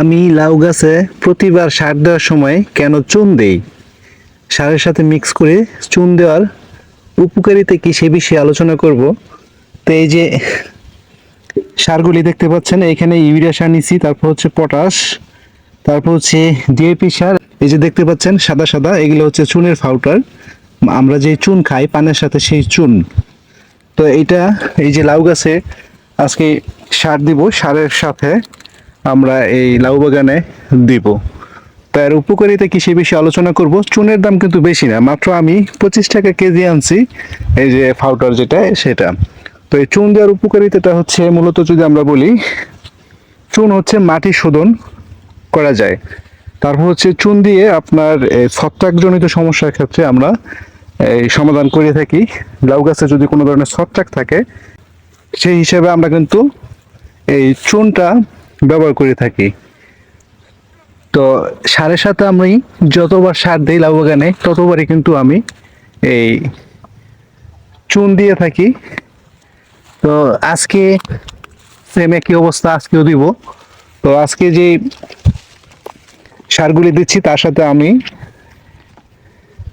আমি লাউ গাছে প্রতিবার সার দেওয়ার সময় কেন চুন দেই? সারের সাথে মিক্স করে চুন দেওয়ার উপকারিতা কি সে বিষয়ে আলোচনা করব। তো এই যে সারগুলি দেখতে পাচ্ছেন, এখানে ইউরিয়া সার নিছি, তারপর হচ্ছে পটাশ, তারপর হচ্ছে ডিএপি সার। এই যে দেখতে পাচ্ছেন, সাদা সাদা, এগুলো হচ্ছে চুনের ফাউটার আমরা যে চুন খাই, পানের সাথে সেই চুন। তো এইটা, এই যে লাউ গাছে আজকে সার দিব, সারের সাথে। আমরা এই লাউ বাগানে দিব। তার উপকারিতা কি সে বিষয়ে আলোচনা করব? চুনের দাম কিন্তু বেশি না, মাত্র আমি পঁচিশ টাকা কেজি আনছি, এই যে ফাউটার যেটা, সেটা। তো এই চুন দেওয়ার উপকারিতাটা হচ্ছে মূলত যদি আমরা বলি, চুন হচ্ছে মাটি শোধন করা যায়। তারপর হচ্ছে চুন দিয়ে আপনার ছত্রাকজনিত সমস্যার ক্ষেত্রে আমরা এই সমাধান করে থাকি। লাউ গাছে যদি কোনো ধরনের ছত্রাক থাকে, সেই হিসেবে আমরা কিন্তু এই চুনটা ব্যবহার করে থাকি। তো সারের সাথে আমি যতবার সার দিই লাউ বাগানে ততবারই কিন্তু আমি এই চুন দিয়ে থাকি। তো আজকে সেম একই অবস্থা আজকেও দিব। তো আজকে যে সারগুলি দিচ্ছি, তার সাথে আমি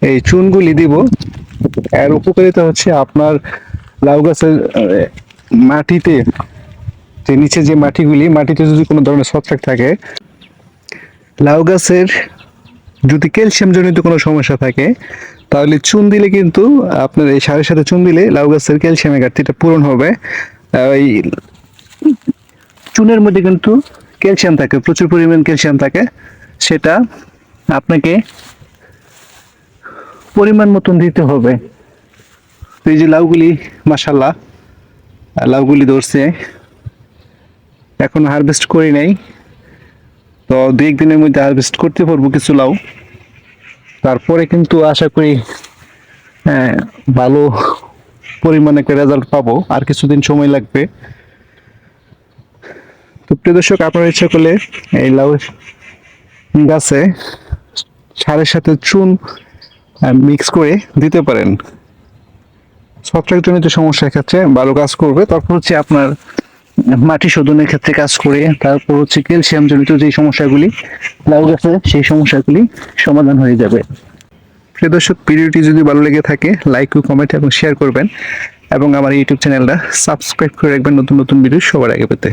এই চুনগুলি দিব। এর উপকারিতা হচ্ছে আপনার লাউ গাছের মাটিতে যে নিচে যে মাটিগুলি, মাটিতে যদি কোনো ধরনের ছত্রাক থাকে, লাউ গাছের যদি ক্যালসিয়াম জনিত কোনো সমস্যা থাকে, তাহলে চুন দিলে কিন্তু আপনার এই সারের সাথে চুন দিলে লাউ গাছের ক্যালসিয়ামের ঘাটতিটা পূরণ হবে। এই চুনের মধ্যে কিন্তু ক্যালসিয়াম থাকে, প্রচুর পরিমাণ ক্যালসিয়াম থাকে। সেটা আপনাকে পরিমাণ মতন দিতে হবে। এই যে লাউগুলি মাসাল্লাহ লাউগুলি ধরছে। এখন হারভেস্ট করি নাই। তো দু একদিনের মধ্যে হারভেস্ট করতে পারব কিছু লাউ। তারপরে কিন্তু আশা করি ভালো পরিমাণে একটা রেজাল্ট পাবো। আর কিছুদিন সময় লাগবে। তো প্রিয় দর্শক, আপনার ইচ্ছা করলে এই লাউ গাছে সারের সাথে চুন মিক্স করে দিতে পারেন। ছত্রাকজনিত সমস্যার ক্ষেত্রে ভালো কাজ করবে। তারপর হচ্ছে আপনার মাটি শোধনের ক্ষেত্রে কাজ করে, তারপর হচ্ছে ক্যালসিয়াম জনিত যে সমস্যাগুলি লাউ গাছে, সেই সমস্যাগুলি সমাধান হয়ে যাবে। প্রিয় দর্শক, ভিডিওটি যদি ভালো লেগে থাকে লাইক ও কমেন্ট এবং শেয়ার করবেন এবং আমার ইউটিউব চ্যানেলটা সাবস্ক্রাইব করে রাখবেন নতুন নতুন ভিডিও সবার আগে পেতে।